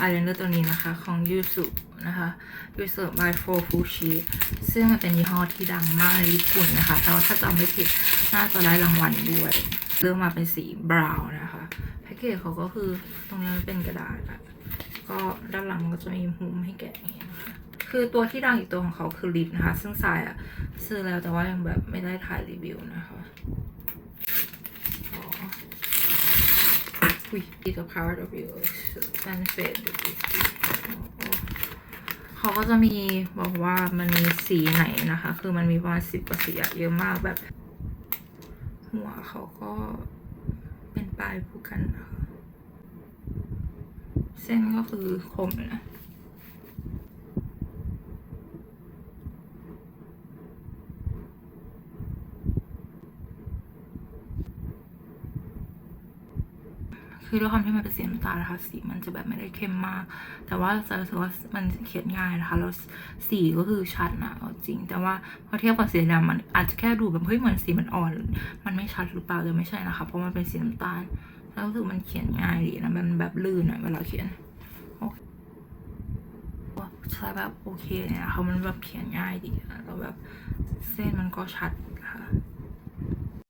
อายไลเนอร์ตัวนี้นะคะ ของยูสุนะคะยูสุ by f o r Fushi ซึ่งมันเป็นยี่ห้อที่ดังมากในญี่ปุ่นนะคะ แต่ว่าถ้าจำไม่ผิด น่าจะได้รางวัลด้วยเลือกมาเป็นสีบราวน์นะคะแพ็กเกจเขาก็คือตรงนี้เป็นกระดาษอะก็ด้านหลังมันก็จะมีมุมให้แกะอย่างเงี้ยนะคะคือตัวที่ดังอีกตัวของเขาคือลิปนะคะ ซึ่งสายอะซื้อแล้วแต่ว่ายังแบบไม่ได้ถ่ายรีวิวนะคะอ๋อ อุ้ย is a part of your benefit เขาก็จะมีบอกว่ามันมีสีไหนนะคะ คือมันมีประมาณสิบกว่าสีเยอะมากแบบ หัวเขาก็เป็นปลายผูกกันนะคะ เส้นก็คือคมนะ คือด้วยความที่มันเป็นสีน้ำตาลนะคะสีมันจะแบบไม่ได้เข้มมาก แต่ว่าจะรู้สึกว่ามันเขียนง่ายนะคะแล้วสีก็คือชัดนะเอาจริง แต่ว่าพอเทียบกับสีดำมันอาจจะแค่ดูแบบเฮ้ยเหมือนสีมันอ่อน มันไม่ชัดหรือเปล่าแต่ไม่ใช่นะคะเพราะมันเป็นสีน้ำตาลแล้วรู้สึกมันเขียนง่ายดีนะมันแบบลื่นหน่อยเวลาเขียนโอเคใช้แบบโอเคเลยนะคะมันแบบเขียนง่ายดีแล้วแบบเส้นมันก็ชัดค่ะ